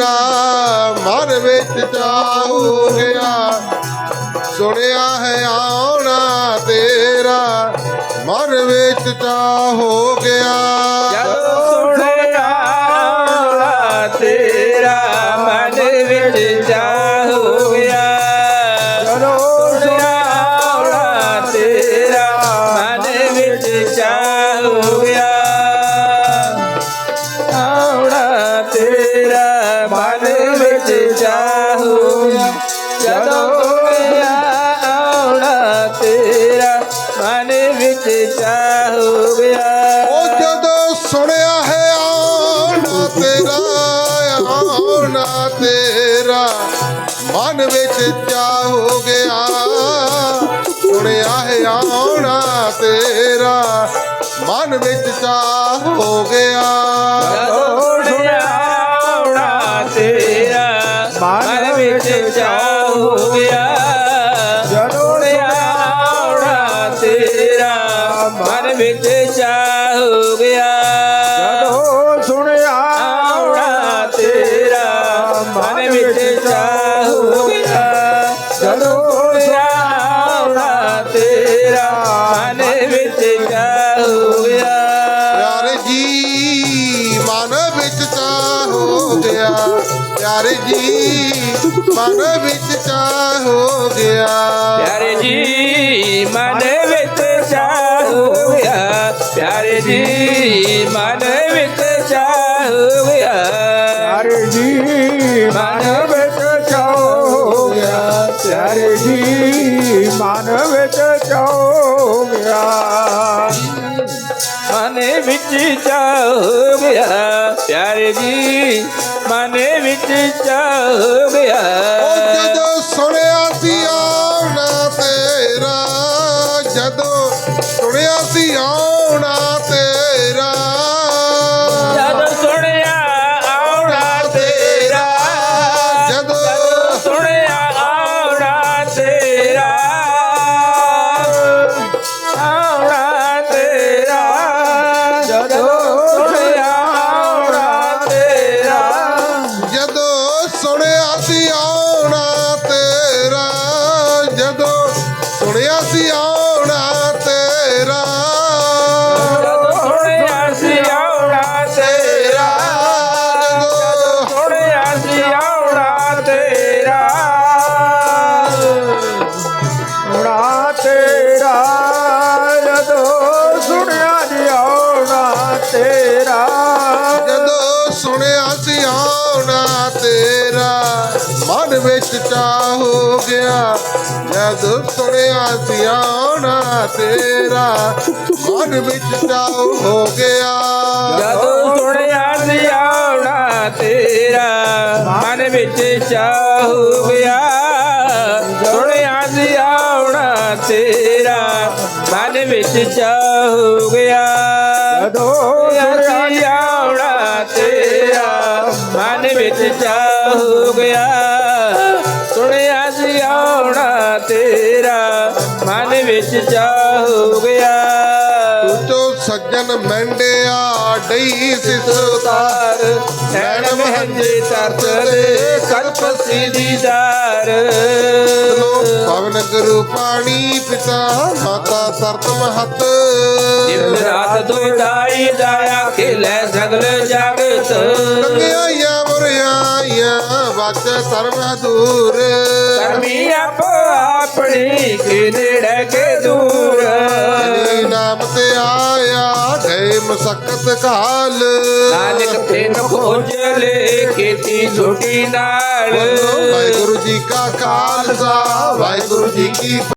ਤੇਰਾ ਮਨ ਵਿੱਚ ਚਾ ਹੋ ਗਿਆ। ਸੁਣਿਆ ਹੈ ਆਉਣਾ ਤੇਰਾ, ਮਨ ਵਿੱਚ ਚਾ ਹੋ ਗਿਆ। ਜਦੋਂ ਸੁਣਿਆ ਤੇਰਾ, ਮਨ ਵਿੱਚ ਚਾਹ ਹੋ ਗਿਆ। ਜਦੋਂ ਸੁਣਿਆ ਤੇਰਾ, ਮਨ ਵਿੱਚ ਚਾਹ ਹੋ ਗਿਆ। ਹੋ ਗਿਆ ਜਦੋਂ ਸੁਣਿਆ ਆਉਣਾ ਤੇਰਾ, ਮਨ ਵਿੱਚ ਚਾਹ ਹੋ ਗਿਆ ਉਹ ਜਦੋਂ ਸੁਣਿਆ ਹੈ ਆਉਣਾ ਤੇਰਾ ਆਉਣਾ ਤੇਰਾ, ਮਨ ਵਿੱਚ ਚਾਹ ਹੋ ਗਿਆ ਸੁਣਿਆ ਹੈ ਆਉਣਾ ਤੇਰਾ, ਮਨ ਵਿੱਚ ਚਾਹ ਹੋ ਗਿਆ ਗਿਆ ਪਿਆਰੇ ਜੀ ਮਨ ਵਿੱਚ ਚਾਹ ਹੋ ਗਿਆ। ਪਿਆਰੇ ਜੀ ਮਨ ਵਿੱਚ ਚਾਹ ਹੋ ਗਿਆ। ਪਿਆਰੇ ਜੀ ਮਨ ਵਿੱਚ ਚਾਹ ਹੋ ਗਿਆ। ਪਿਆਰੇ ਜੀ ਮਨ ਵਿੱਚ ਚਾਉ ਗਿਆ। ਪਿਆਰੇ ਜੀ ਮਨ ਵਿੱਚ ਚਾਉ ਗਿਆ। ਮਨ ਵਿੱਚ ਚਾਹ ਹੋ ਗਿਆ। ਪਿਆਰੇ ਜੀ ਮਨ ਵਿੱਚ ਚਾਹ ਗਿਆ ਜਦੋਂ ਸੁਣਿਆ ਸੀ ਆਉਣਾ ਤੇਰਾ। ਜਦੋਂ ਸੁਣਿਆ ਸੀ ਆਉਣਾ ਤੇਰਾ। ਮਨ ਵਿੱਚ ਚਾਹ ਹੋ ਗਿਆ। ਜਦੋਂ ਸੁਣਿਆ ਸੀ ਆਉਣਾ ਤੇਰਾ ਮਨ ਵਿੱਚ ਚਾਹ ਹੋ ਗਿਆ। ਜਦੋਂ ਸੁਣਿਆ ਸੀ ਆਉਣਾ ਤੇਰਾ ਮਨ ਵਿੱਚ ਚਾਹ ਹੋ ਗਿਆ। ਸੁਣਿਆ ਸੀ ਆਉਣਾ ਤੇਰਾ ਮਨ ਵਿੱਚ ਚਾਹ ਹੋ ਗਿਆ। ਜਦੋਂ ਸੁਣਿਆ ਸੀ ਆਉਣਾ ਤੇਰਾ ਮਨ ਵਿੱਚ ਚਾਹ ਹੋ ਗਿਆ। ਆਉਣਾ ਤੇਰਾ ਮਨ ਵਿੱਚ ਚਾਹ ਹੋ ਗਿਆ। ਤੋ ਸੱਜਣ ਮੈਂਡਿਆ ਡਈ ਸਿਸਤਾਰ ਤਾਰ ਨੈਣ ਮਹੰਜੇ ਤਰਤਰੇ ਕਲਪ ਸੀਦੀਦਾਰ ਲੋ ਪਵਨ ਗੁਰੂ ਪਾਣੀ ਪਿਤਾ ਮਾਤਾ ਤਰਤ ਮਹਤ। ਦਿਨ ਰਾਤ ਦੁਇਦਾਈ ਦਾਇਆ ਖੇਲੇ ਸਗਲ ਜਗਤ। ਲੰਗਿਆਈਆਂ ਵਾਚ ਧਰਮ ਦੂਰ। ਕਰਮੀ ਆਪ ਆਪਣੀ ਕੇ ਨੇੜੇ ਕੇ ਦੂਰ। ਹਰੀ ਨਾਮ ਤੇ ਆਇਆ ਗਏ ਮਸਕਤ ਕਾਲ। ਨਾਨਕ ਤੇ ਖੋਜ ਲੈ ਖੇਤੀ ਛੋਟੀ ਨਾਲ। ਵਾਹਿਗੁਰੂ ਜੀ ਕਾ ਖਾਲਸਾ ਵਾਹਿਗੁਰੂ ਜੀ ਕੀ